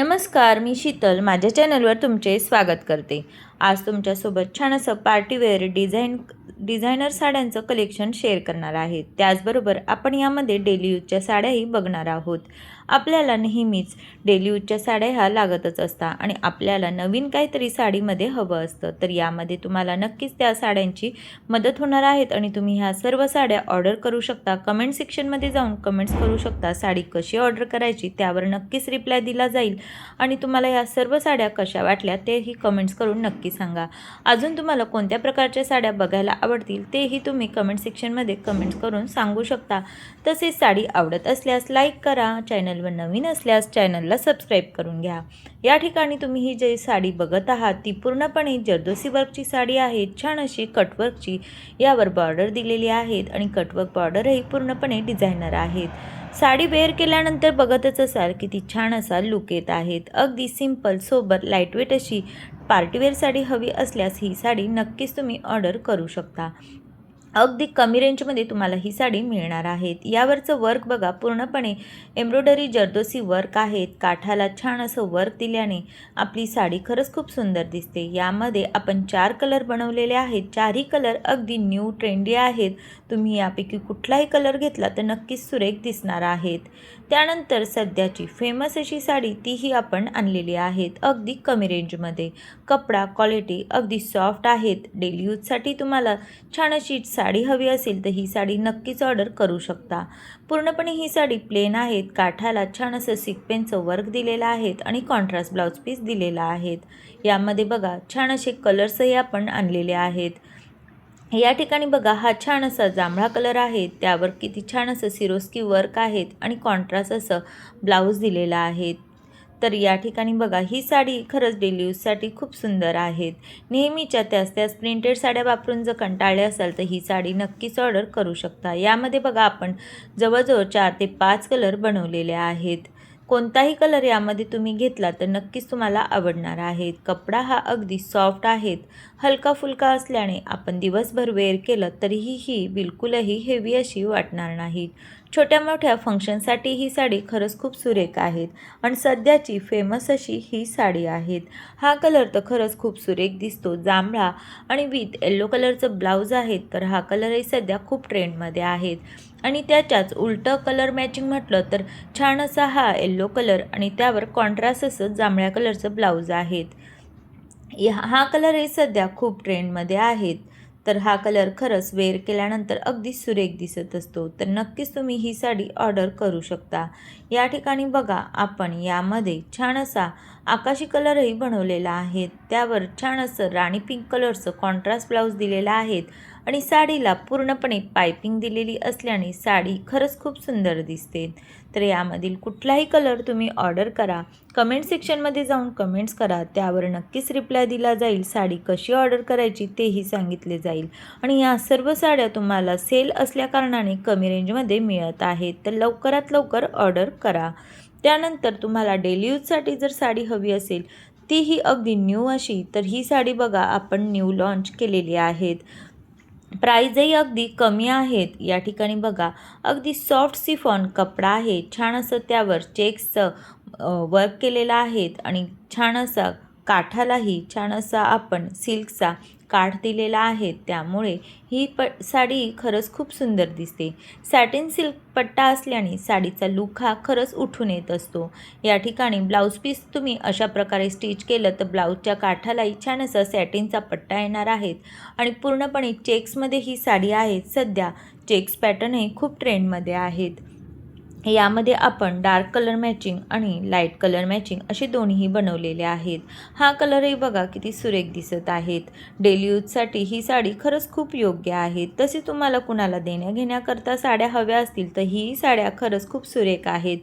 नमस्कार मी शीतल. माझ्या चॅनलवर तुमचे स्वागत करते. आज तुमच्यासोबत छान असं पार्टीवेअर डिझाईन डिझायनर साड्यांचं कलेक्शन शेअर करणार आहे. त्याचबरोबर आपण यामध्ये डेली यूजच्या साड्याही बघणार आहोत. आपल्याला नेहमीच डेली यूजच्या साड्या ह्या लागतच असतात. आणि आपल्याला नवीन काहीतरी साडीमध्ये हवं असतं. तर यामध्ये तुम्हाला नक्कीच त्या साड्यांची मदत होणार आहेत. आणि तुम्ही ह्या सर्व साड्या ऑर्डर करू शकता. कमेंट सेक्शनमध्ये जाऊन कमेंट्स करू शकता. साडी कशी ऑर्डर करायची त्यावर नक्कीच रिप्लाय दिला जाईल. आणि तुम्हाला या सर्व साड्या कशा वाटल्या तेही कमेंट्स करून नक्की सांगा. अजून तुम्हाला कोणत्या प्रकारच्या साड्या बघायला आवडतील तेही तुम्ही कमेंट सेक्शनमध्ये कमेंट्स करून सांगू शकता. तसेच साडी आवडत असल्यास लाईक करा. चॅनल चॅनलवर नवीन असल्यास चॅनलला सबस्क्राईब करून घ्या. या ठिकाणी तुम्ही ही जी साडी बघत आहात ती पूर्णपणे जर्दोसी वर्कची साडी आहे. छान अशी कटवर्कची यावर बॉर्डर दिलेली आहेत आणि कटवर्क बॉर्डरही पूर्णपणे डिझायनर आहेत. साडी वेअर केल्यानंतर बघतच असाल किती छान असा लुक येत आहेत. अगदी सिंपल सोबत लाईटवेट अशी पार्टीवेअर साडी हवी असल्यास ही साडी नक्कीच तुम्ही ऑर्डर करू शकता. अगदी कमी रेंजमध्ये तुम्हाला ही साडी मिळणार आहेत. यावरचं वर्क बघा पूर्णपणे एम्ब्रॉयडरी जर्दोसी वर्क आहेत. काठाला छान असं वर्क दिल्याने आपली साडी खरंच खूप सुंदर दिसते. यामध्ये आपण चार कलर बनवलेले आहेत. चारही कलर अगदी न्यू ट्रेंडी आहेत. तुम्ही यापैकी कुठलाही कलर घेतला तर नक्कीच सुरेख दिसणार आहेत. त्यानंतर सध्याची फेमस अशी साडी तीही आपण आणलेली आहेत. अगदी कमी रेंजमध्ये कपडा क्वालिटी अगदी सॉफ्ट आहेत. डेली यूजसाठी तुम्हाला छान अशी साडी हवी असेल तर ही साडी नक्कीच ऑर्डर करू शकता. पूर्णपणे ही साडी प्लेन आहेत काठाला छान असं सिक्वेन्सचं वर्क दिलेलं आहेत आणि कॉन्ट्रास्ट ब्लाऊज पीस दिलेला आहेत. यामध्ये बघा छान असे कलर्सही आपण आणलेले आहेत. या ठिकाणी बघा हा छान असा जांभळा कलर आहे. त्यावर किती छान असं सिरोस्की वर्क आहेत आणि कॉन्ट्रास्ट असं ब्लाऊज दिलेला आहे. तर या ठिकाणी बघा ही साडी खरंच डेली यूजसाठी खूप सुंदर आहेत. नेहमीच्या त्याच त्याच प्रिंटेड साड्या वापरून जर कंटाळले असाल तर ही साडी नक्कीच ऑर्डर करू शकता. यामध्ये बघा आपण जवळजवळ चार ते पाच कलर बनवलेले आहेत. कोणताही कलर यामध्ये तुम्ही घेतला तर नक्कीच तुम्हाला आवडणार आहेत. कपडा हा अगदी सॉफ्ट आहेत. हलका फुलका असल्याने आपण दिवसभर वेअर केलं तरीही ही बिलकुलही हेवी अशी वाटणार नाही. छोट्या मोठ्या फंक्शनसाठी ही साडी खरंच खूप सुरेख आहेत. आणि सध्याची फेमस अशी ही साडी आहेत. हा कलर तर खरंच खूप सुरेख दिसतो. जांभळा आणि विथ येल्लो कलरचं ब्लाऊज आहेत तर हा कलरही सध्या खूप ट्रेंडमध्ये आहेत. आणि त्याच्याच उलटं कलर मॅचिंग म्हटलं तर छान असा हा येल्लो कलर आणि त्यावर कॉन्ट्रास्ट असं जांभळ्या कलरचं ब्लाऊज आहेत. या हा कलरही सध्या खूप ट्रेंडमध्ये आहेत. तर हा कलर खरंच वेअर केल्यानंतर अगदी सुरेख दिसत असतो. तर नक्कीच तुम्ही ही साडी ऑर्डर करू शकता. या ठिकाणी बघा आपण यामध्ये छान असा आकाशी कलरही बनवलेला आहे. त्यावर छान असं राणी पिंक कलरचं कॉन्ट्रास्ट ब्लाऊज दिलेला आहेत आणि साडीला पूर्णपणे पायपिंग दिलेली असल्याने साडी खरंच खूप सुंदर दिसते. तर यामधील कुठलाही कलर तुम्ही ऑर्डर करा. कमेंट सेक्शनमध्ये जाऊन कमेंट्स करा. त्यावर नक्कीच रिप्लाय दिला जाईल. साडी कशी ऑर्डर करायची तेही सांगितले जाईल. आणि या सर्व साड्या तुम्हाला सेल असल्याकारणाने कमी रेंजमध्ये मिळत आहेत. तर लवकरात लवकर ऑर्डर करा. त्यानंतर तुम्हाला डेली यूजसाठी जर साडी हवी असेल तीही अगदी न्यू अशी तर ही साडी बघा आपण न्यू लॉन्च केलेली आहेत. प्राईजही अगदी कमी आहेत. या ठिकाणी बघा अगदी सॉफ्ट सिफॉन कपडा आहे. छान असं त्यावर चेक्सचं वर्क केलेलं आहेत. आणि छान असा काठालाही छान असा आपण सिल्कचा काठ दिलेला आहे. त्यामुळे ही प साडी खरंच खूप सुंदर दिसते. सॅटिन सिल्क पट्टा असल्याने साडीचा लुक हा खरंच उठून येत असतो. या ठिकाणी ब्लाऊज पीस तुम्ही अशा प्रकारे स्टिच केलं तर ब्लाऊजच्या काठालाही छान असा सॅटिनचा पट्टा येणार आहेत. आणि पूर्णपणे चेक्समध्ये ही साडी आहे. सध्या चेक्स पॅटर्नही खूप ट्रेंडमध्ये आहेत. यामध्ये आपण डार्क कलर मॅचिंग आणि लाइट कलर मॅचिंग असे दोन्हीही बनवलेले आहेत. हा कलरही बघा किती सुरेख दिसत आहेत. डेली यूजसाठी ही साडी खरंच खूप योग्य आहे. तसे तुम्हाला कुणाला देण्या घेण्याकरता साड्या हव्या असतील तर ही साड्या खरंच खूप सुरेख आहेत.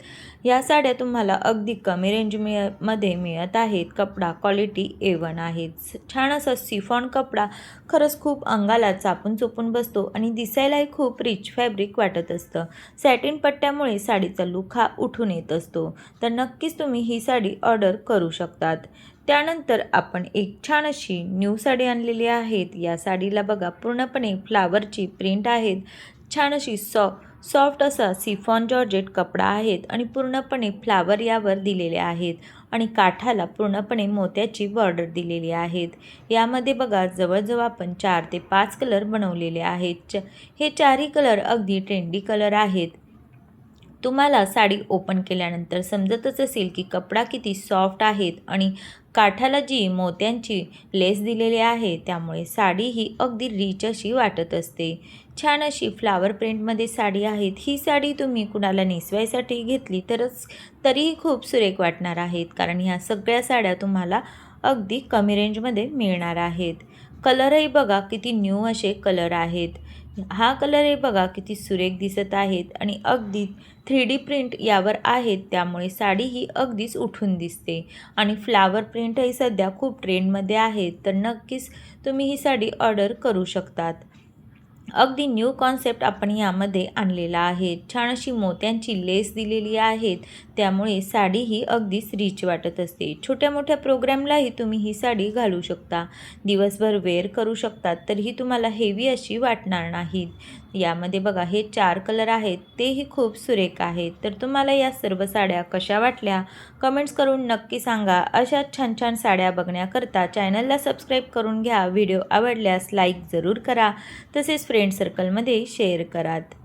या साड्या तुम्हाला अगदी कमी रेंज मिळमध्ये मिळत आहेत. कपडा क्वालिटी ए वन आहेत. छान असा सिफॉन कपडा खरंच खूप अंगाला चापून चोपून बसतो आणि दिसायलाही खूप रिच फॅब्रिक वाटत असतं. सॅटिन पट्ट्यामुळे साडीचा लुक हा उठून येत असतो. तर नक्कीच तुम्ही ही साडी ऑर्डर करू शकतात. त्यानंतर आपण एक छान अशी न्यू साडी आणलेली आहेत. या साडीला बघा पूर्णपणे फ्लावरची प्रिंट आहेत. छान अशी सॉ सॉफ्ट असा सिफॉन जॉर्जेट कपडा आहेत आणि पूर्णपणे फ्लावर यावर दिलेले आहेत आणि काठाला पूर्णपणे मोत्याची बॉर्डर दिलेली आहेत. यामध्ये बघा जवळजवळ आपण चार ते पाच कलर बनवलेले आहेत. च हे चारही कलर अगदी ट्रेंडी कलर आहेत. तुम्हाला साडी ओपन केल्यानंतर समजतच असेल की कपडा किती सॉफ्ट आहेत आणि काठाला जी मोत्यांची लेस दिलेली आहे त्यामुळे साडी ही अगदी रिच अशी वाटत असते. छान अशी फ्लावर प्रिंटमध्ये साडी आहेत. ही साडी तुम्ही कुणाला नेसवायसाठी घेतली तरच तरीही खूप सुरेख वाटणार आहेत कारण ह्या सगळ्या साड्या तुम्हाला अगदी कमी रेंजमध्ये मिळणार आहेत. कलरही बघा किती न्यू असे कलर आहेत. हा कलर हे बघा किती सुरेख दिसत आहेत आणि अगदी थ्री डी प्रिंट यावर आहेत. त्यामुळे साडी ही अगदीच उठून दिसते. आणि फ्लावर प्रिंटही सध्या खूप ट्रेंडमध्ये आहेत तर नक्कीच तुम्ही ही साडी ऑर्डर करू शकतात. अगदी न्यू कॉन्सेप्ट आपण यामध्ये आणलेला आहे. छान अशी मोत्यांची लेस दिलेली आहेत. त्यामुळे साडी ही अगदीच रिच वाटत असते. छोट्या मोठ्या प्रोग्रॅमलाही तुम्ही ही साडी घालू शकता. दिवसभर वेअर करू शकतात तरीही तुम्हाला हेवी अशी वाटणार नाहीत. यामध्ये बघा हे चार कलर आहेत तेही खूप सुरेख आहेत. तर तुम्हाला या सर्व साड्या कशा वाटल्या कमेंट्स करून नक्की सांगा. अशा छान छान साड्या बघण्याकरता चॅनलला सबस्क्राईब करून घ्या. व्हिडिओ आवडल्यास लाईक जरूर करा. तसेच फ्रेंड सर्कलमध्ये शेअर करात.